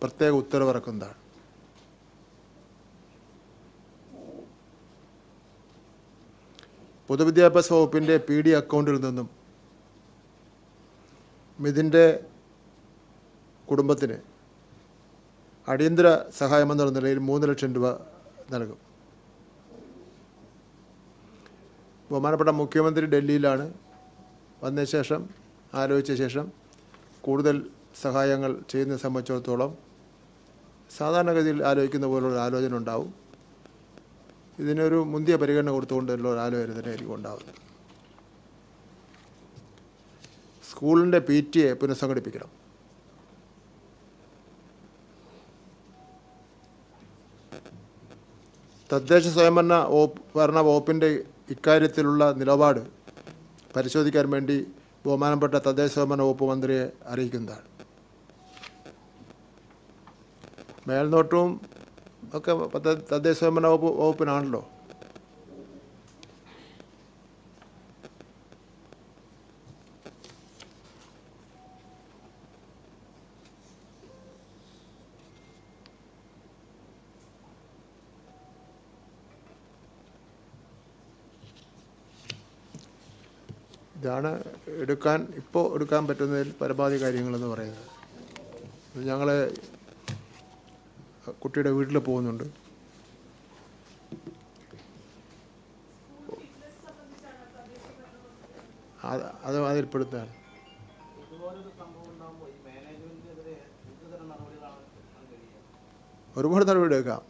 പ്രത്യേക ഉത്തരവിറക്കുന്നതാണ് പൊതുവിദ്യാഭ്യാസ വകുപ്പിന്റെ പി ഡി അക്കൗണ്ടിൽ നിന്നും മിഥിന്റെ കുടുംബത്തിന് അടിയന്തര സഹായമെന്ന നിലയിൽ മൂന്ന് ലക്ഷം രൂപ നൽകും. ബഹുമാനപ്പെട്ട മുഖ്യമന്ത്രി ഡൽഹിയിലാണ് വന്ന ശേഷം ആലോചിച്ച ശേഷം കൂടുതൽ സഹായങ്ങൾ ചെയ്യുന്നതിനെ സംബന്ധിച്ചിടത്തോളം സാധാരണഗതിയിൽ ആലോചിക്കുന്ന പോലുള്ള ആലോചന ഉണ്ടാവും. ഇതിനൊരു മുന്തിയ പരിഗണന കൊടുത്തുകൊണ്ടുള്ള ഒരു ആലോചന തന്നെ ആയിരിക്കും ഉണ്ടാവുന്നത്. സ്കൂളിന്റെ പി ടി എ പുനഃസംഘടിപ്പിക്കണം. തദ്ദേശ സ്വയംഭരണ ഭരണ വകുപ്പിന്റെ ഇക്കാര്യത്തിലുള്ള നിലപാട് പരിശോധിക്കാൻ വേണ്ടി ബഹുമാനപ്പെട്ട തദ്ദേശ സ്വയംഭരണ വകുപ്പ് മന്ത്രിയെ അറിയിക്കുന്നതാണ്. മേൽനോട്ടവും ഒക്കെ തദ്ദേശ സ്വയംഭരണ വകുപ്പ് വകുപ്പിനാണല്ലോ. ഇതാണ് എടുക്കാൻ ഇപ്പോൾ എടുക്കാൻ പറ്റുന്നതിൽ പരമാവധി കാര്യങ്ങളെന്ന് പറയുന്നത്. ഞങ്ങൾ കുട്ടിയുടെ വീട്ടിൽ പോകുന്നുണ്ട്. അത് അത് അതിൽപ്പെടുത്താണ് ഒരുപാട് നടപടി എടുക്കാം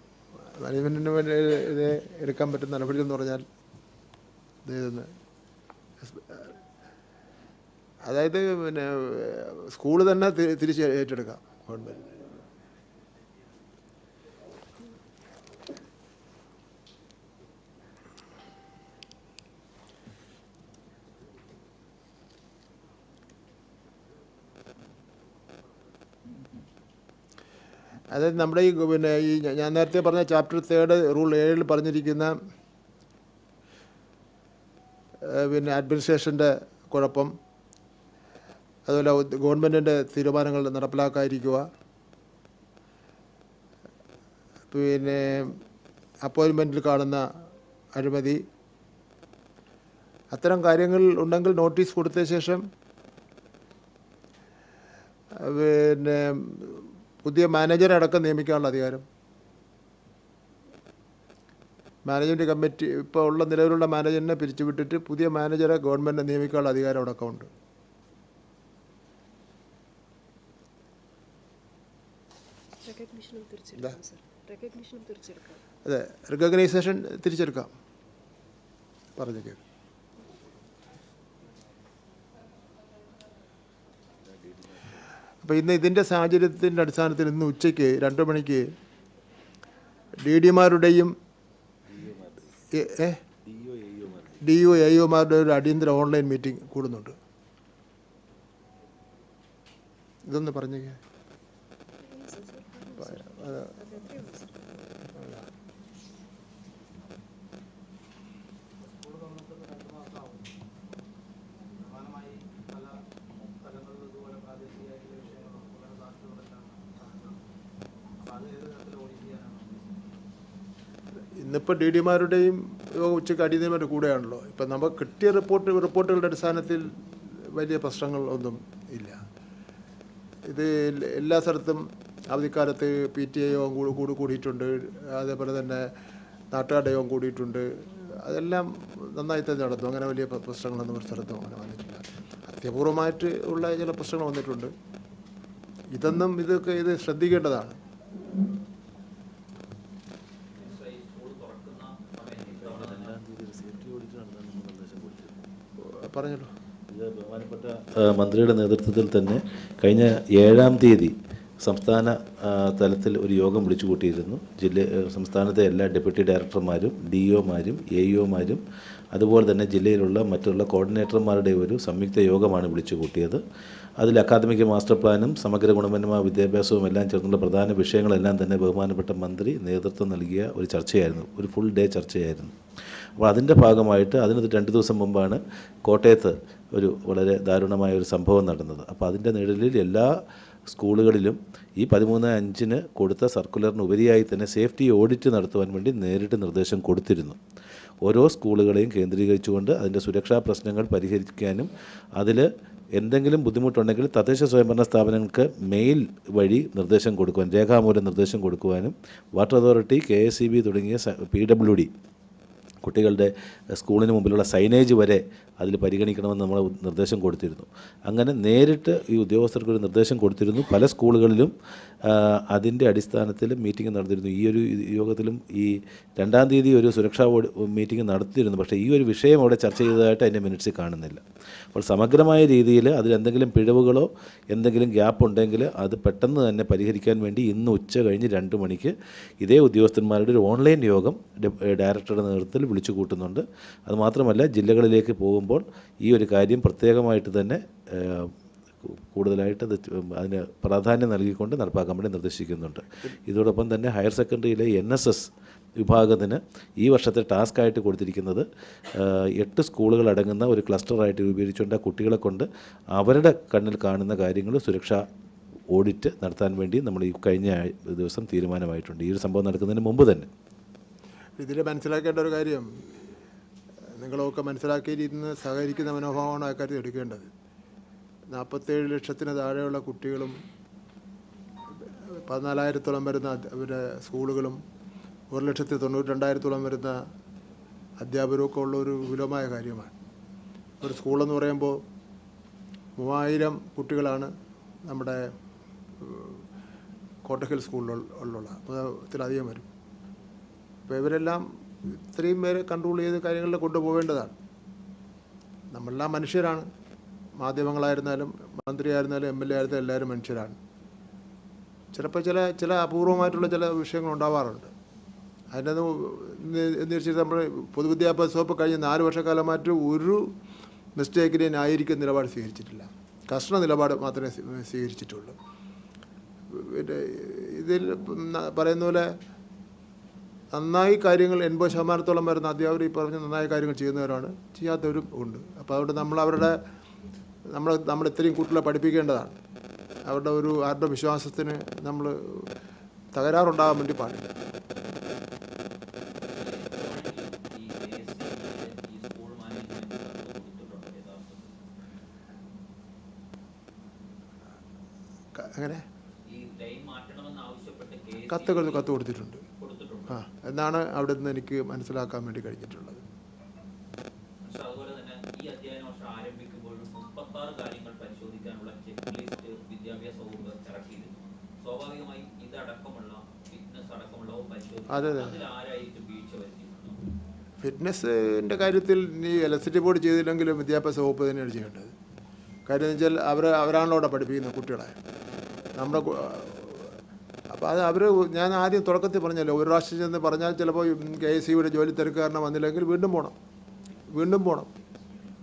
മാനേജ്മെന്റിന് വേണ്ടി ഇത് എടുക്കാൻ പറ്റുന്ന നടപടി എന്ന് പറഞ്ഞാൽ ഇത് ഇതെന്ന്. അതായത് പിന്നെ സ്കൂൾ തന്നെ തിരിച്ച് ഏറ്റെടുക്കാം ഗവൺമെന്റ് അതായത് നമ്മുടെ ഈ പിന്നെ ഈ ഞാൻ നേരത്തെ പറഞ്ഞ ചാപ്റ്റർ തേർഡ് റൂൾ ഏഴിൽ പറഞ്ഞിരിക്കുന്ന പിന്നെ അഡ്മിനിസ്ട്രേഷന്റെ കുഴപ്പം അതുപോലെ ഗവൺമെന്റിന്റെ തീരുമാനങ്ങൾ നടപ്പിലാക്കാതിരിക്കുക പിന്നെ അപ്പോയിൻമെന്റിൽ കാണുന്ന അഴിമതി അത്തരം കാര്യങ്ങൾ ഉണ്ടെങ്കിൽ നോട്ടീസ് കൊടുത്ത ശേഷം പിന്നെ പുതിയ മാനേജറെ അടക്കം നിയമിക്കാനുള്ള അധികാരം. മാനേജ്മെന്റ് കമ്മിറ്റി ഇപ്പോൾ ഉള്ള നിലവിലുള്ള മാനേജറിനെ പിരിച്ചുവിട്ടിട്ട് പുതിയ മാനേജറെ ഗവൺമെന്റ് നിയമിക്കാനുള്ള അധികാരം അടക്കമുണ്ട് അതെ റിക്കഗ്നൈസേഷൻ തിരിച്ചെടുക്കാം. പറഞ്ഞു കേൾക്കാം അപ്പോൾ ഇന്ന് ഇതിന്റെ സാഹചര്യത്തിന്റെ അടിസ്ഥാനത്തിൽ ഇന്ന് ഉച്ചയ്ക്ക് രണ്ട് മണിക്ക് ഡി ഡിമാരുടെയും ഡി ഒ എ ഒമാരുടെ ഒരു അടിയന്തര ഓൺലൈൻ മീറ്റിംഗ് കൂടുന്നുണ്ട്. ഇതൊന്ന് പറഞ്ഞു ഇന്നിപ്പോൾ ഡി ഡിമാരുടെയും ഉച്ചയ്ക്ക് അടിയന്തരമായിട്ട് കൂടെയാണല്ലോ. ഇപ്പം നമുക്ക് കിട്ടിയ റിപ്പോർട്ട് റിപ്പോർട്ടുകളുടെ അടിസ്ഥാനത്തിൽ വലിയ പ്രശ്നങ്ങൾ ഒന്നും ഇല്ല. ഇത് എല്ലാ സ്ഥലത്തും അവധിക്കാലത്ത് പി ടി ഐ യോഗം കൂടി കൂടി കൂടിയിട്ടുണ്ട്. അതേപോലെ തന്നെ നാട്ടുകാരുടെ യോഗം കൂടിയിട്ടുണ്ട്. അതെല്ലാം നന്നായി തന്നെ നടന്നു. അങ്ങനെ വലിയ പ്രശ്നങ്ങളൊന്നും ഒരു സ്ഥലത്തും അങ്ങനെ വന്നിട്ടില്ല. അത്യപൂർവമായിട്ട് ഉള്ള ചില പ്രശ്നങ്ങൾ വന്നിട്ടുണ്ട്. ഇതൊന്നും ഇതൊക്കെ ഇത് ശ്രദ്ധിക്കേണ്ടതാണ്. പറഞ്ഞല്ലോ. ബഹുമാനപ്പെട്ട മന്ത്രിയുടെ നേതൃത്വത്തിൽ തന്നെ കഴിഞ്ഞ ഏഴാം തീയതി സംസ്ഥാന തലത്തിൽ ഒരു യോഗം വിളിച്ചു കൂട്ടിയിരുന്നു ജില്ല സംസ്ഥാനത്തെ എല്ലാ ഡെപ്യൂട്ടി ഡയറക്ടർമാരും ഡി ഒമാരും എ ഇഒമാരും അതുപോലെ തന്നെ ജില്ലയിലുള്ള മറ്റുള്ള കോർഡിനേറ്റർമാരുടെ ഒരു സംയുക്ത യോഗമാണ് വിളിച്ചു കൂട്ടിയത് അതിൽ അക്കാദമിക് മാസ്റ്റർ പ്ലാനും സമഗ്ര ഗുണമേന്മ വിദ്യാഭ്യാസവും എല്ലാം ചേർന്നുള്ള പ്രധാന വിഷയങ്ങളെല്ലാം തന്നെ ബഹുമാനപ്പെട്ട മന്ത്രി നേതൃത്വം നൽകിയ ഒരു ചർച്ചയായിരുന്നു. ഒരു ഫുൾ ഡേ ചർച്ചയായിരുന്നു. അപ്പോൾ അതിന്റെ ഭാഗമായിട്ട് അതിന് രണ്ട് ദിവസം മുമ്പാണ് കോട്ടയത്ത് ഒരു വളരെ ദാരുണമായ ഒരു സംഭവം നടന്നത്. അപ്പോൾ അതിന്റെ നിഴലിൽ എല്ലാ സ്കൂളുകളിലും ഈ പതിമൂന്ന് അഞ്ചിന് കൊടുത്ത സർക്കുലറിന് ഉപരിയായി തന്നെ സേഫ്റ്റി ഓഡിറ്റ് നടത്തുവാൻ വേണ്ടി നേരിട്ട് നിർദ്ദേശം കൊടുത്തിരുന്നു. ഓരോ സ്കൂളുകളെയും കേന്ദ്രീകരിച്ചുകൊണ്ട് അതിന്റെ സുരക്ഷാ പ്രശ്നങ്ങൾ പരിഹരിക്കാനും അതിൽ എന്തെങ്കിലും ബുദ്ധിമുട്ടുണ്ടെങ്കിൽ തദ്ദേശ സ്വയംഭരണ സ്ഥാപനങ്ങൾക്ക് മെയിൽ വഴി നിർദ്ദേശം കൊടുക്കുവാൻ രേഖാമൂലം നിർദ്ദേശം കൊടുക്കുവാനും വാട്ടർ അതോറിറ്റി കെ തുടങ്ങിയ പി ഡബ്ല്യു ഡി കുട്ടികളുടെ സ്കൂളിന് മുമ്പിലുള്ള സൈനേജ് വരെ അതിൽ പരിഗണിക്കണമെന്ന് നമ്മൾ നിർദ്ദേശം കൊടുത്തിരുന്നു. അങ്ങനെ നേരിട്ട് ഈ ഉദ്യോഗസ്ഥർക്കൊരു നിർദ്ദേശം കൊടുത്തിരുന്നു. പല സ്കൂളുകളിലും അതിന്റെ അടിസ്ഥാനത്തിൽ മീറ്റിംഗ് നടത്തിയിരുന്നു. ഈ ഒരു യോഗത്തിലും ഈ രണ്ടാം തീയതി ഒരു സുരക്ഷാ ബോർഡ് മീറ്റിംഗ് നടത്തിയിരുന്നു. പക്ഷേ ഈ ഒരു വിഷയം അവിടെ ചർച്ച ചെയ്തതായിട്ട് അതിന്റെ മിനിറ്റ്സിൽ കാണുന്നില്ല. അപ്പോൾ സമഗ്രമായ രീതിയിൽ അതിലെന്തെങ്കിലും പിഴവുകളോ എന്തെങ്കിലും ഗ്യാപ്പ് ഉണ്ടെങ്കിൽ അത് പെട്ടെന്ന് തന്നെ പരിഹരിക്കാൻ വേണ്ടി ഇന്ന് ഉച്ച കഴിഞ്ഞ് രണ്ട് മണിക്ക് ഇതേ ഉദ്യോഗസ്ഥന്മാരുടെ ഒരു ഓൺലൈൻ യോഗം ഡയറക്ടറുടെ നേതൃത്വത്തിൽ വിളിച്ചു കൂട്ടുന്നുണ്ട്. അതുമാത്രമല്ല ജില്ലകളിലേക്ക് പോകുമ്പോൾ ഈ ഒരു കാര്യം പ്രത്യേകമായിട്ട് തന്നെ കൂടുതലായിട്ട് അത് അതിന് പ്രാധാന്യം നൽകിക്കൊണ്ട് നടപ്പാക്കാൻ വേണ്ടി നിർദ്ദേശിക്കുന്നുണ്ട്. ഇതോടൊപ്പം തന്നെ ഹയർ സെക്കൻഡറിയിലെ എൻ എസ് എസ് വിഭാഗത്തിന് ഈ വർഷത്തെ ടാസ്ക് ആയിട്ട് കൊടുത്തിരിക്കുന്നത് എട്ട് സ്കൂളുകൾ അടങ്ങുന്ന ഒരു ക്ലസ്റ്ററായിട്ട് രൂപീകരിച്ചുകൊണ്ട് കുട്ടികളെ കൊണ്ട് അവരുടെ കണ്ണിൽ കാണുന്ന കാര്യങ്ങൾ സുരക്ഷ ഓഡിറ്റ് നടത്താൻ വേണ്ടി നമ്മൾ ഈ കഴിഞ്ഞ ദിവസം തീരുമാനമായിട്ടുണ്ട്. ഈ ഒരു സംഭവം നടക്കുന്നതിന് മുമ്പ് തന്നെ. ഇതിൽ മനസ്സിലാക്കേണ്ട ഒരു കാര്യം നിങ്ങളൊക്കെ മനസ്സിലാക്കിയിരുന്ന് സഹകരിക്കുന്ന മനോഭാവമാണ് ആ കാര്യത്തിൽ എടുക്കേണ്ടത്. നാൽപ്പത്തേഴ് ലക്ഷത്തിന് താഴെയുള്ള കുട്ടികളും പതിനാലായിരത്തോളം വരുന്ന അവരുടെ സ്കൂളുകളും ഒരു ലക്ഷത്തി തൊണ്ണൂറ്റി രണ്ടായിരത്തോളം വരുന്ന അധ്യാപകരൊക്കെ ഉള്ള ഒരു വിപുലമായ കാര്യമാണ്. ഒരു സ്കൂളെന്ന് പറയുമ്പോൾ മൂവായിരം കുട്ടികളാണ് നമ്മുടെ കോട്ടക്കൽ സ്കൂളിലുള്ള അതിലധികം വരും. അപ്പോൾ ഇവരെല്ലാം ഇത്രയും പേരെ കൺട്രോൾ ചെയ്ത് കാര്യങ്ങളിൽ കൊണ്ടുപോകേണ്ടതാണ്. നമ്മളെല്ലാം മനുഷ്യരാണ്. മാധ്യമങ്ങളായിരുന്നാലും മന്ത്രിയായിരുന്നാലും എം എൽ എ ആയിരുന്നാലും എല്ലാവരും മനുഷ്യരാണ്. ചിലപ്പോൾ ചില ചില അപൂർവമായിട്ടുള്ള ചില വിഷയങ്ങൾ ഉണ്ടാവാറുണ്ട്. അതിന്റെ എന്ന് വെച്ചാൽ നമ്മൾ പൊതുവിദ്യാഭ്യാസ വകുപ്പ് കഴിഞ്ഞ നാല് വർഷക്കാലമായിട്ട് ഒരു മിസ്റ്റേക്കിനെ ന്യായീകരിക്കുന്ന നിലപാട് സ്വീകരിച്ചിട്ടില്ല. കർശന നിലപാട് മാത്രമേ സ്വീ- സ്വീകരിച്ചിട്ടുള്ളൂ. പിന്നെ ഇതിൽ പറയുന്ന പോലെ നന്നായി കാര്യങ്ങൾ എൺപത് ശതമാനത്തോളം വരുന്ന അധ്യാപകർ ഈ പറഞ്ഞ നന്നായി കാര്യങ്ങൾ ചെയ്യുന്നവരാണ്. ചെയ്യാത്തവരും ഉണ്ട്. അപ്പോൾ അതുകൊണ്ട് നമ്മൾ അവരുടെ നമ്മൾ നമ്മൾ ഇത്രയും കുട്ടികളെ പഠിപ്പിക്കേണ്ടതാണ്. അവരുടെ ഒരു ആത്മവിശ്വാസത്തിന് നമ്മൾ തകരാറുണ്ടാകാൻ വേണ്ടി പാടില്ല. അങ്ങനെ കത്തുകൾ കത്ത് കൊടുത്തിട്ടുണ്ട്. ആ എന്നാണ് അവിടെ നിന്ന് എനിക്ക് മനസ്സിലാക്കാൻ വേണ്ടി കഴിഞ്ഞിട്ടുള്ളത് പക്ഷെ അതുപോലെ തന്നെ ഈ അധ്യയന വർഷം ആരംഭിക്കുമ്പോഴും മുപ്പത്താറ് കാര്യങ്ങൾ പരിശോധിക്കാനുള്ള ചെക്ക് ലിസ്റ്റ് വിദ്യാഭ്യാസ വകുപ്പ് ഇറക്കിയിരുന്നു സ്വാഭാവികമായി ഇതടക്കമുള്ള ഫിറ്റ്നസ് അടക്കമുള്ളവ അതെ, അതെ. ഫിറ്റ്നസ്സിന്റെ കാര്യത്തിൽ ഈ ഇലക്ട്രിസിറ്റി ബോർഡ് ചെയ്തില്ലെങ്കിലും വിദ്യാഭ്യാസ വകുപ്പ് തന്നെയാണ് ചെയ്യേണ്ടത്. കാര്യം എന്ന് വെച്ചാൽ അവർ അവരാണല്ലോ അവിടെ പഠിപ്പിക്കുന്നത് കുട്ടികളെ. നമ്മുടെ അപ്പോൾ അത് അവർ ഞാൻ ആദ്യം തുടക്കത്തിൽ പറഞ്ഞല്ലോ ഒരു പ്രാവശ്യം ചെന്ന് പറഞ്ഞാൽ ചിലപ്പോൾ കെ എസ് സിയുടെ ജോലി തിരക്ക് കാരണം വന്നില്ലെങ്കിൽ വീണ്ടും പോകണം വീണ്ടും പോകണം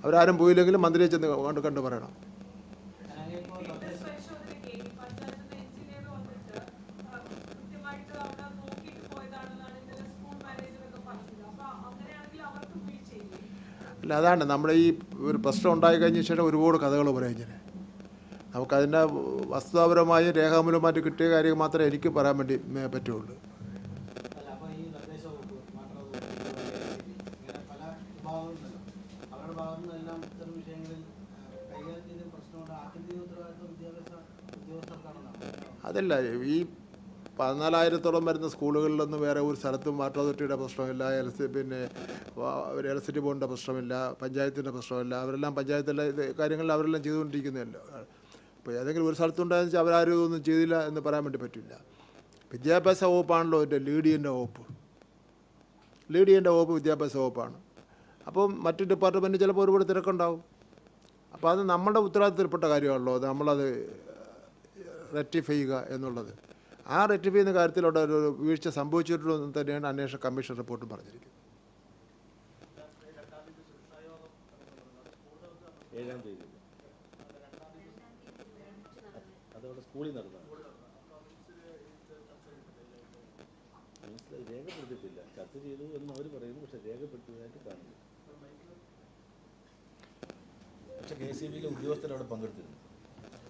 അവരാരും പോയില്ലെങ്കിലും മന്ത്രിയെ ചെന്ന് കണ്ട് കണ്ട് പറയണം. അല്ല അതാണ്. നമ്മുടെ ഈ ഒരു പ്രശ്നം ഉണ്ടായി കഴിഞ്ഞ ശേഷം ഒരുപാട് കഥകൾ പറയാം ഇങ്ങനെ. നമുക്കതിന്റെ വസ്തുതാപരമായി രേഖാമൂലമായിട്ട് കിട്ടിയ കാര്യം മാത്രമേ എനിക്ക് പറയാൻ വേണ്ടി പറ്റുള്ളൂ. അതല്ല ഈ പതിനാലായിരത്തോളം വരുന്ന സ്കൂളുകളിലൊന്നും വേറെ ഒരു സ്ഥലത്തും വാട്ടർ അതോറിറ്റിയുടെ പ്രശ്നമില്ല എൽ സി പിന്നെ ഇലക്ട്രിസിറ്റി ബോർഡിന്റെ പ്രശ്നമില്ല പഞ്ചായത്തിന്റെ പ്രശ്നമില്ല അവരെല്ലാം പഞ്ചായത്തിലെ കാര്യങ്ങളിൽ അവരെല്ലാം ചെയ്തുകൊണ്ടിരിക്കുന്നതല്ലോ. അപ്പോൾ ഏതെങ്കിലും ഒരു സ്ഥലത്തുണ്ടായെന്ന് വെച്ചാൽ അവരാരും ഒന്നും ചെയ്തില്ല എന്ന് പറയാൻ വേണ്ടി പറ്റില്ല. വിദ്യാഭ്യാസ വകുപ്പാണല്ലോ എന്റെ ലീഡിയന്റെ വകുപ്പ്. ലീഡിയന്റെ വകുപ്പ് വിദ്യാഭ്യാസ വകുപ്പാണ്. അപ്പം മറ്റ് ഡിപ്പാർട്ട്മെന്റ് ചിലപ്പോൾ ഒരുപാട് തിരക്കുണ്ടാവും. അപ്പോൾ അത് നമ്മുടെ ഉത്തരവാദിത്തത്തിൽപ്പെട്ട കാര്യമാണല്ലോ നമ്മളത് റെക്ടിഫൈ ചെയ്യുക എന്നുള്ളത്. ആ റെക്ടിഫൈ എന്ന കാര്യത്തിലുള്ള ഒരു വീഴ്ച സംഭവിച്ചിട്ടുണ്ടെന്ന് തന്നെയാണ് അന്വേഷണ കമ്മീഷൻ റിപ്പോർട്ടും പറഞ്ഞിരിക്കുന്നത്. ഏഴാം തീയതി. അതവിടെ സ്കൂളിൽ നടന്നു. മനസ്സിലായി രേഖപ്പെടുത്തിയിട്ടില്ല. ചർച്ച ചെയ്തു എന്ന് അവർ പറയുന്നു പക്ഷെ രേഖപ്പെടുത്തിയതായിട്ട് കാണുന്നു പക്ഷെ കെ സി ബിയിലെ ഉദ്യോഗസ്ഥർ അവിടെ പങ്കെടുത്തിരുന്നു.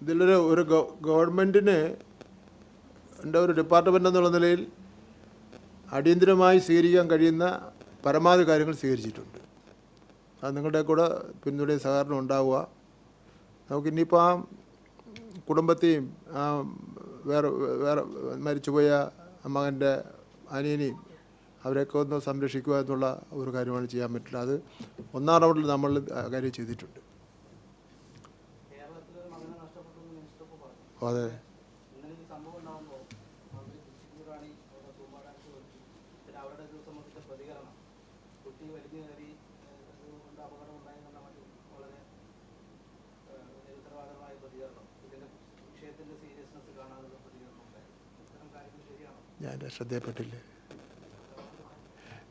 ഇതിലൊരു ഒരു ഗവ- ഗവൺമെന്റിന് എന്റെ ഒരു ഡിപ്പാർട്ട്മെന്റ് എന്നുള്ള നിലയിൽ അടിയന്തിരമായി സ്വീകരിക്കാൻ കഴിയുന്ന പരമാവധി കാര്യങ്ങൾ സ്വീകരിച്ചിട്ടുണ്ട്. അത് നിങ്ങളുടെ കൂടെ പിന്തുണയും സഹകരണം ഉണ്ടാവുക. നമുക്കിനിയിപ്പോൾ ആ കുടുംബത്തെയും ആ വേറെ വേറെ മരിച്ചുപോയ മകന്റെ അനിയനെയും അവരെയൊക്കെ ഒന്ന് സംരക്ഷിക്കുക എന്നുള്ള ഒരു കാര്യമാണ് ചെയ്യാൻ പറ്റില്ല. അത് ഒന്നാം റൗണ്ടിൽ നമ്മൾ കാര്യം ചെയ്തിട്ടുണ്ട്. അതെ. ഉണ്ടാകുമ്പോൾ മന്ത്രി ചിറ്റി റാണി അവിടെ സൂമ്പാടാക്കി വെച്ചു പിന്നെ അവരുടെ ഇത് സംബന്ധിച്ച പ്രതികരണം. കുട്ടി വലിഞ്ഞു കയറി കൊണ്ട് അപകടം ഉണ്ടായെന്നുള്ള വളരെ നിരുത്തരവാദമായ പ്രതികരണം. ഇതിന്റെ വിഷയത്തിന്റെ സീരിയസ്നെസ് കാണാനുള്ള പ്രതികരണം ഉണ്ടായിരുന്നു ഇത്തരം കാര്യങ്ങൾ ശരിയാണോ? ഞാൻ ശ്രദ്ധയപ്പെട്ടില്ല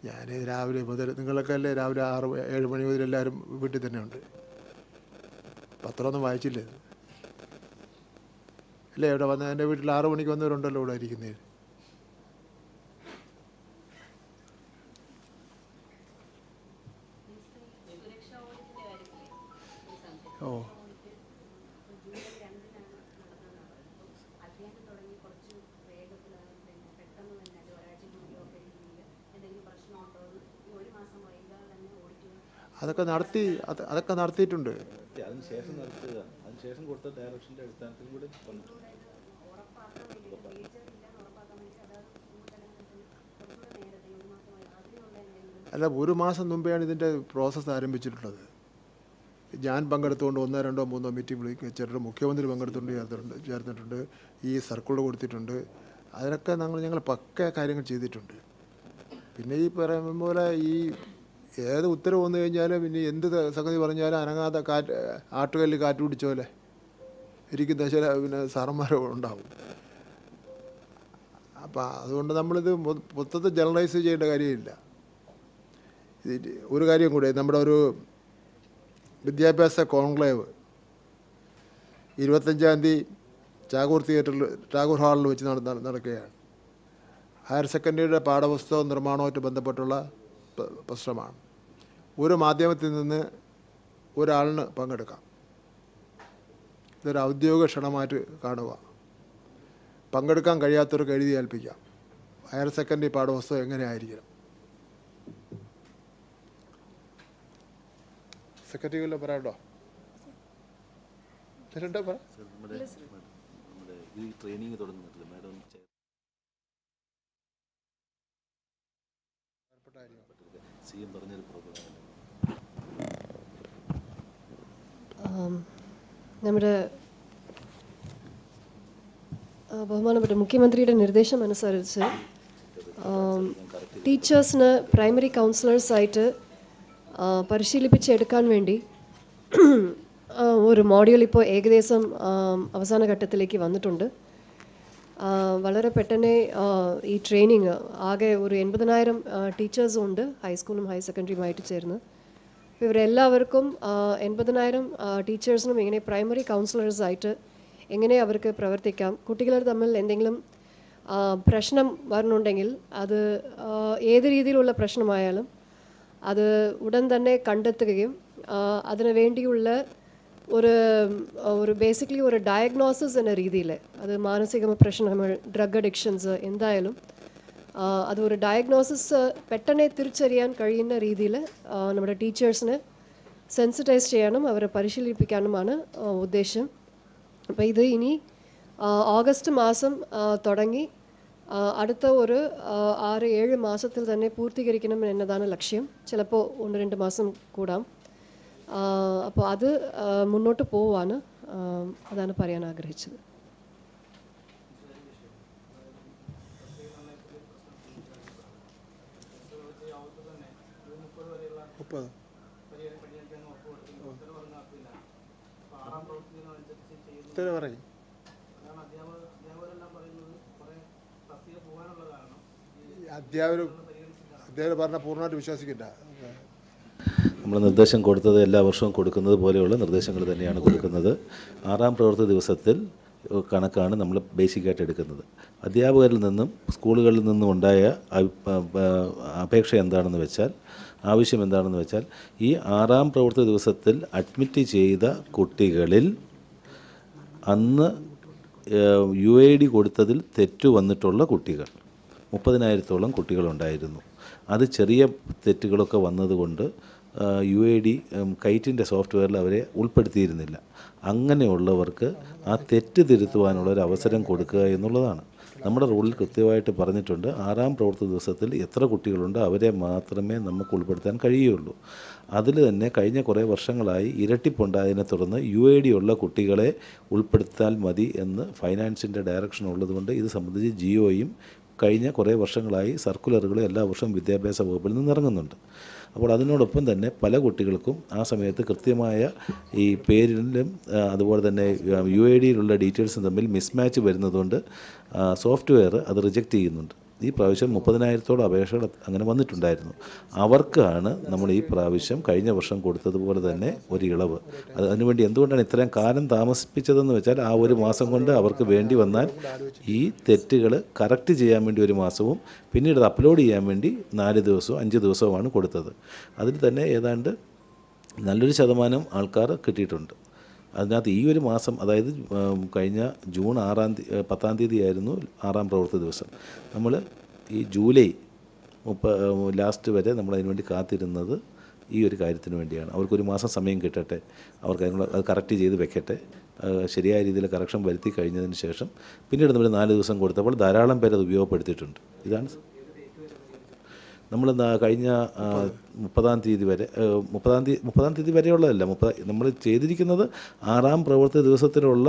ഞാൻ രാവിലെ മുതൽ നിങ്ങളൊക്കെ അല്ലേ രാവിലെ ആറ് ഏഴ് മണി മുതൽ എല്ലാവരും വീട്ടിൽ തന്നെയുണ്ട്. പത്രമൊന്നും വായിച്ചില്ലേ. അല്ലേ? ഇവിടെ വന്ന എന്റെ വീട്ടിൽ ആറു മണിക്ക് വന്നവരുണ്ടല്ലോ ഇവിടെ ഇരിക്കുന്നത് ഓ. അതൊക്കെ നടത്തി അത് അതൊക്കെ നടത്തിയിട്ടുണ്ട്. അതിന് ശേഷം നടത്തുക. ശേഷം കൊടുത്ത ഡയറക്ഷന്റെ അടിസ്ഥാനത്തിൽ കൂടി വന്നു. അല്ല ഒരു മാസം മുമ്പെയാണ് ഇതിന്റെ പ്രോസസ്സ് ആരംഭിച്ചിട്ടുള്ളത്. ഞാൻ പങ്കെടുത്തുകൊണ്ട് ഒന്നോ രണ്ടോ മൂന്നോ മീറ്റിംഗ് വിളിക്കുക ചേർത്തിട്ട് മുഖ്യമന്ത്രി പങ്കെടുത്തുകൊണ്ട് ചേർത്തിട്ടുണ്ട് ചേർത്തിട്ടുണ്ട്. ഈ സർക്കിൾ കൊടുത്തിട്ടുണ്ട്. അതിനൊക്കെ ഞങ്ങൾ ഞങ്ങൾ പക്ക കാര്യങ്ങൾ ചെയ്തിട്ടുണ്ട്. പിന്നെ ഈ പറയുന്ന പോലെ ഈ ഏത് ഉത്തരവ് വന്നു കഴിഞ്ഞാലും പിന്നെ എന്ത് സംഗതി പറഞ്ഞാലും അനങ്ങാത്ത കാറ്റ് ആട്ടുകല്ലിൽ കാറ്റ് പിടിച്ച പോലെ ഇരിക്കുന്ന ചില പിന്നെ സാറന്മാരെ ഉണ്ടാവും. അപ്പം അതുകൊണ്ട് നമ്മളിത് മൊത്തത്തിൽ ജനറലൈസ് ചെയ്യേണ്ട കാര്യമില്ല. ഒരു കാര്യം കൂടെ നമ്മുടെ ഒരു വിദ്യാഭ്യാസ കോൺക്ലേവ് ഇരുപത്തഞ്ചാം തീയതി ടാഗോർ തിയേറ്ററിൽ ടാഗോർ ഹാളിൽ വെച്ച് നട നട- നടക്കുകയാണ്. ഹയർ സെക്കൻഡറിയുടെ പാഠപുസ്തക നിർമ്മാണവുമായിട്ട് ബന്ധപ്പെട്ടുള്ള പ്രശ്നമാണ്. ഒരു മാധ്യമത്തിൽ നിന്ന് ഒരാളിന് പങ്കെടുക്കാം. ഇതൊരു ഔദ്യോഗിക ക്ഷണമായിട്ട് കാണുക. പങ്കെടുക്കാൻ കഴിയാത്തവർക്ക് എഴുതി ഏൽപ്പിക്കാം. ഹയർ സെക്കൻഡറി പാഠപുസ്തകം എങ്ങനെയായിരിക്കണം? സെക്രട്ടറി വല്ല പറയാണ്ടോ പറ ഈ ട്രെയിനിങ് സി പറഞ്ഞൊരു പ്രോഗ്രാം ആം, നമ്മുടെ ബഹുമാനപ്പെട്ട മുഖ്യമന്ത്രിയുടെ നിർദ്ദേശം അനുസരിച്ച് ടീച്ചേഴ്സിന് പ്രൈമറി കൗൺസിലേഴ്സായിട്ട് പരിശീലിപ്പിച്ചെടുക്കാൻ വേണ്ടി ഒരു മോഡ്യൂൾ ഇപ്പോൾ ഏകദേശം അവസാന ഘട്ടത്തിലേക്ക് വന്നിട്ടുണ്ട്. വളരെ പെട്ടെന്ന് ഈ ട്രെയിനിങ് ആകെ ഒരു എൺപതിനായിരം ടീച്ചേഴ്സും ഉണ്ട് ഹൈസ്കൂളും ഹയർ സെക്കൻഡറിയുമായിട്ട് ചേർന്ന്. ഇവരെല്ലാവർക്കും എൺപതിനായിരം ടീച്ചേഴ്സിനും ഇങ്ങനെ പ്രൈമറി കൗൺസിലേഴ്സായിട്ട് എങ്ങനെ അവർക്ക് പ്രവർത്തിക്കാം? കുട്ടികൾ തമ്മിൽ എന്തെങ്കിലും പ്രശ്നം വരണുണ്ടെങ്കിൽ അത് ഏത് രീതിയിലുള്ള പ്രശ്നമായാലും അത് ഉടൻ തന്നെ കണ്ടെത്തുകയും അതിനു വേണ്ടിയുള്ള ഒരു ഒരു ബേസിക്കലി ഒരു ഡയഗ്നോസിസ് എന്ന രീതിയിൽ അത് മാനസിക പ്രശ്നങ്ങൾ ഡ്രഗ് അഡിക്ഷൻസ് എന്തായാലും അത് ഒരു ഡയഗ്നോസിസ് പെട്ടെന്ന് തിരിച്ചറിയാൻ കഴിയുന്ന രീതിയിൽ നമ്മുടെ ടീച്ചേഴ്സിനെ സെൻസിറ്റൈസ് ചെയ്യാനും അവരെ പരിശീലിപ്പിക്കാനുമാണ് ഉദ്ദേശം. അപ്പോൾ ഇത് ഇനി ഓഗസ്റ്റ് മാസം തുടങ്ങി അടുത്ത ഒരു ആറ് ഏഴ് മാസത്തിൽ തന്നെ പൂർത്തീകരിക്കണം എന്നതാണ് ലക്ഷ്യം. ചിലപ്പോൾ ഒന്ന് രണ്ട് മാസം കൂടാം. അപ്പോൾ അത് മുന്നോട്ട് പോവാണ് അതാണ് പറയാൻ ആഗ്രഹിച്ചത്. പറഞ്ഞ അധ്യാപകർ അധ്യാപകർ പറഞ്ഞാൽ പൂർണമായിട്ട് വിശ്വസിക്കില്ല നമ്മൾ നിർദ്ദേശം കൊടുത്തത് എല്ലാ വർഷവും കൊടുക്കുന്നത് പോലെയുള്ള നിർദ്ദേശങ്ങൾ തന്നെയാണ് കൊടുക്കുന്നത്. ആറാം പ്രവൃത്തി ദിവസത്തിൽ കണക്കാണ് നമ്മൾ ബേസിക്കായിട്ട് എടുക്കുന്നത്. അധ്യാപകരിൽ നിന്നും സ്കൂളുകളിൽ നിന്നും ഉണ്ടായ അപേക്ഷ എന്താണെന്ന് വെച്ചാൽ ആവശ്യം എന്താണെന്ന് വെച്ചാൽ ഈ ആറാം പ്രവൃത്തി ദിവസത്തിൽ അഡ്മിറ്റ് ചെയ്ത കുട്ടികളിൽ അന്ന് യു ഐ ഡി കൊടുത്തതിൽ തെറ്റു വന്നിട്ടുള്ള കുട്ടികൾ മുപ്പതിനായിരത്തോളം കുട്ടികളുണ്ടായിരുന്നു അത് ചെറിയ തെറ്റുകളൊക്കെ വന്നതുകൊണ്ട് യു ഐ ഡി കൈറ്റിന്റെ സോഫ്റ്റ്വെയറിൽ അവരെ ഉൾപ്പെടുത്തിയിരുന്നില്ല. അങ്ങനെയുള്ളവർക്ക് ആ തെറ്റ് തിരുത്തുവാനുള്ള ഒരു അവസരം കൊടുക്കുക എന്നുള്ളതാണ്. നമ്മുടെ റൂളിൽ കൃത്യമായിട്ട് പറഞ്ഞിട്ടുണ്ട് ആറാം പ്രവൃത്തി ദിവസത്തിൽ എത്ര കുട്ടികളുണ്ടോ അവരെ മാത്രമേ നമുക്ക് ഉൾപ്പെടുത്താൻ കഴിയുള്ളൂ. അതിൽ തന്നെ കഴിഞ്ഞ കുറേ വർഷങ്ങളായി ഇരട്ടിപ്പുണ്ടായതിനെ തുടർന്ന് യു ഐ ഡി ഉള്ള കുട്ടികളെ ഉൾപ്പെടുത്താൽ മതി എന്ന് ഫൈനാൻസിന്റെ ഡയറക്ഷൻ ഉള്ളതുകൊണ്ട് ഇത് സംബന്ധിച്ച് ജിയോയും കഴിഞ്ഞ കുറേ വർഷങ്ങളായി സർക്കുലറുകൾ എല്ലാ വർഷവും വിദ്യാഭ്യാസ വകുപ്പിൽ നിന്ന് ഇറങ്ങുന്നുണ്ട്. അപ്പോൾ അതിനോടൊപ്പം തന്നെ പല കുട്ടികൾക്കും ആ സമയത്ത് കൃത്യമായ ഈ പേരിലും അതുപോലെ തന്നെ യു ഐ ഡിയിലുള്ള ഡീറ്റെയിൽസും തമ്മിൽ മിസ്മാച്ച് വരുന്നതുകൊണ്ട് സോഫ്റ്റ്വെയർ അത് റിജക്റ്റ് ചെയ്യുന്നുണ്ട്. ഈ പ്രാവശ്യം മുപ്പതിനായിരത്തോളം അപേക്ഷകൾ അങ്ങനെ വന്നിട്ടുണ്ടായിരുന്നു. അവർക്കാണ് നമ്മൾ ഈ പ്രാവശ്യം കഴിഞ്ഞ വർഷം കൊടുത്തതുപോലെ തന്നെ ഒരു ഇളവ്. അത് അതിനുവേണ്ടി എന്തുകൊണ്ടാണ് ഇത്രയും കാലം താമസിപ്പിച്ചതെന്ന് വെച്ചാൽ ആ ഒരു മാസം കൊണ്ട് അവർക്ക് വേണ്ടി വന്നാൽ ഈ തെറ്റുകൾ കറക്റ്റ് ചെയ്യാൻ വേണ്ടി ഒരു മാസവും പിന്നീട് അത് അപ്ലോഡ് ചെയ്യാൻ വേണ്ടി നാല് ദിവസവും അഞ്ച് ദിവസവുമാണ് കൊടുത്തത്. അതിൽ തന്നെ ഏതാണ്ട് നല്ലൊരു ശതമാനം ആൾക്കാർ കിട്ടിയിട്ടുണ്ട്. അതിനകത്ത് ഈ ഒരു മാസം അതായത് കഴിഞ്ഞ ജൂൺ ആറാം തീയതി പത്താം തീയതി ആയിരുന്നു ആറാം പ്രവൃത്തി ദിവസം. നമ്മൾ ഈ ജൂലൈ മുപ്പ ലാസ്റ്റ് വരെ നമ്മൾ അതിന് വേണ്ടി കാത്തിരുന്നത് ഈ ഒരു കാര്യത്തിന് വേണ്ടിയാണ്. അവർക്കൊരു മാസം സമയം കിട്ടട്ടെ. അവർക്ക് അതിനുള്ള അത് കറക്റ്റ് ചെയ്ത് വെക്കട്ടെ. ശരിയായ രീതിയിൽ കറക്ഷൻ വരുത്തി കഴിഞ്ഞതിന് ശേഷം പിന്നീട് നമ്മൾ നാല് ദിവസം കൊടുത്തപ്പോൾ ധാരാളം പേര് അത് ഉപയോഗപ്പെടുത്തിയിട്ടുണ്ട്. ഇതാണ് നമ്മൾ കഴിഞ്ഞ മുപ്പതാം തീയതി വരെ മുപ്പതാം തീയതി മുപ്പതാം തീയതി വരെയുള്ളതല്ല മുപ്പത് നമ്മൾ ചെയ്തിരിക്കുന്നത് ആറാം പ്രവൃത്തി ദിവസത്തിലുള്ള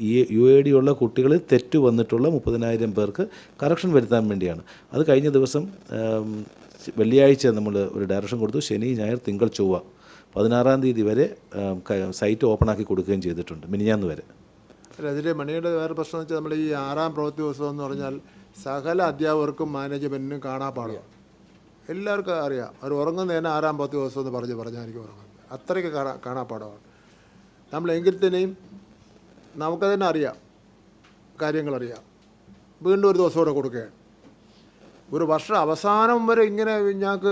ഈ യു എ ഡി ഉള്ള കുട്ടികളിൽ തെറ്റ് വന്നിട്ടുള്ള മുപ്പതിനായിരം പേർക്ക് കറക്ഷൻ വരുത്താൻ വേണ്ടിയാണ്. അത് കഴിഞ്ഞ ദിവസം വെള്ളിയാഴ്ച നമ്മൾ ഒരു ഡയറക്ഷൻ കൊടുത്തു ശനി ഞായർ തിങ്കൾ ചൊവ്വ. പതിനാറാം തീയതി വരെ സൈറ്റ് ഓപ്പൺ ആക്കി കൊടുക്കുകയും ചെയ്തിട്ടുണ്ട് മിനിഞ്ഞാന്ന് വരെ. അതിൽ മണിയുടെ വേറെ പ്രശ്നം വെച്ചാൽ നമ്മൾ ഈ ആറാം പ്രവൃത്തി ദിവസം എന്ന് പറഞ്ഞാൽ സകല അധ്യാപകർക്കും മാനേജ്മെന്റിനും കാണാപ്പാടും എല്ലാവർക്കും അറിയാം. അവർ ഉറങ്ങുന്നതിന് ആറാം പത്ത് ദിവസം എന്ന് പറഞ്ഞ് പറഞ്ഞാൽ എനിക്ക് ഉറങ്ങുന്നത്. അത്രയ്ക്ക് കാണാ കാണാപ്പാടമാണ് നമ്മളെങ്കിൽ തന്നെയും നമുക്ക് തന്നെ അറിയാം. കാര്യങ്ങളറിയാം. വീണ്ടും ഒരു ദിവസം കൂടെ കൊടുക്കുകയാണ്. ഒരു വർഷം അവസാനം വരെ ഇങ്ങനെ ഞങ്ങൾക്ക്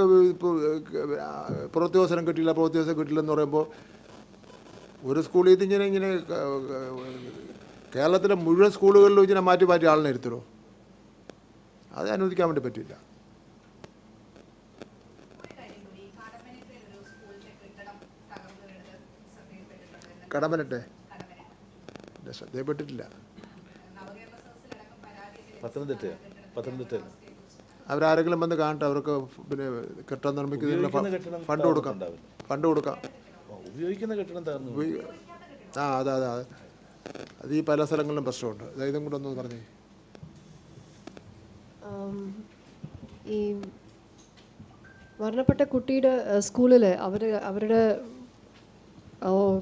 പ്രവൃത്തിവസരം കിട്ടിയില്ല പ്രവൃത്തി ദിവസം കിട്ടില്ല എന്ന് പറയുമ്പോൾ ഒരു സ്കൂളിൽ ഇത് ഇങ്ങനെ ഇങ്ങനെ കേരളത്തിലെ മുഴുവൻ സ്കൂളുകളിലും ഇങ്ങനെ മാറ്റി മാറ്റി ആളിനെ ഇരുത്തലോ അത് അനുവദിക്കാൻ വേണ്ടി പറ്റില്ല ഒരു കാര്യം കൂടി ഈ കാടപ്പനത്തിൽ ഒരു സ്കൂളിന്റെ കെട്ടിടം തകർന്നു വീണത് കടപ്പന എന്റെ ശ്രദ്ധയപ്പെട്ടിട്ടില്ല. പത്തനംതിട്ട പത്തനംതിട്ട അവരാരെങ്കിലും വന്ന് കാണട്ടെ അവർക്ക് പിന്നെ കെട്ടിടം നിർമ്മിക്കുന്നതിനുള്ള ഫണ്ട് കൊടുക്കാം. ഫണ്ട് കൊടുക്കാം. ഉപയോഗിക്കുന്ന കെട്ടിടം ആ അതെ അതെ അതെ. അത് ഈ പല സ്ഥലങ്ങളിലും പ്രശ്നമുണ്ട്. ഇതും കൂടെ ഒന്ന് പറഞ്ഞേ. ഈ മരണപ്പെട്ട കുട്ടിയുടെ സ്കൂളിൽ അവർ അവരുടെ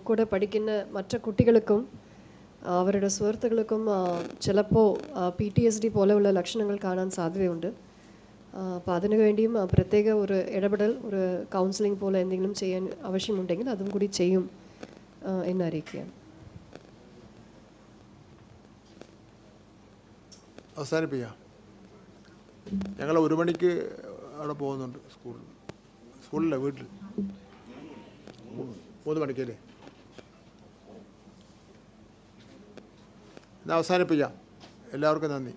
കൂടെ പഠിക്കുന്ന മറ്റു കുട്ടികൾക്കും അവരുടെ സുഹൃത്തുക്കൾക്കും ചിലപ്പോൾ പി ടി എസ് ഡി പോലെയുള്ള ലക്ഷണങ്ങൾ കാണാൻ സാധ്യതയുണ്ട്. അപ്പോൾ അതിനു വേണ്ടിയും പ്രത്യേക ഒരു ഇടപെടൽ ഒരു കൗൺസിലിംഗ് പോലെ എന്തെങ്കിലും ചെയ്യാൻ ആവശ്യമുണ്ടെങ്കിൽ അതും കൂടി ചെയ്യും എന്നറിയിക്കുകയാണ്. അവസാനിപ്പിക്കാം. ഞങ്ങൾ ഒരു മണിക്ക് അവിടെ പോകുന്നുണ്ട് സ്കൂളിൽ. സ്കൂളിലെ വീട്ടിൽ. മൂന്ന് മണിക്കല്ലേ എന്നാൽ അവസാനിപ്പിക്കാം. എല്ലാവർക്കും നന്ദി.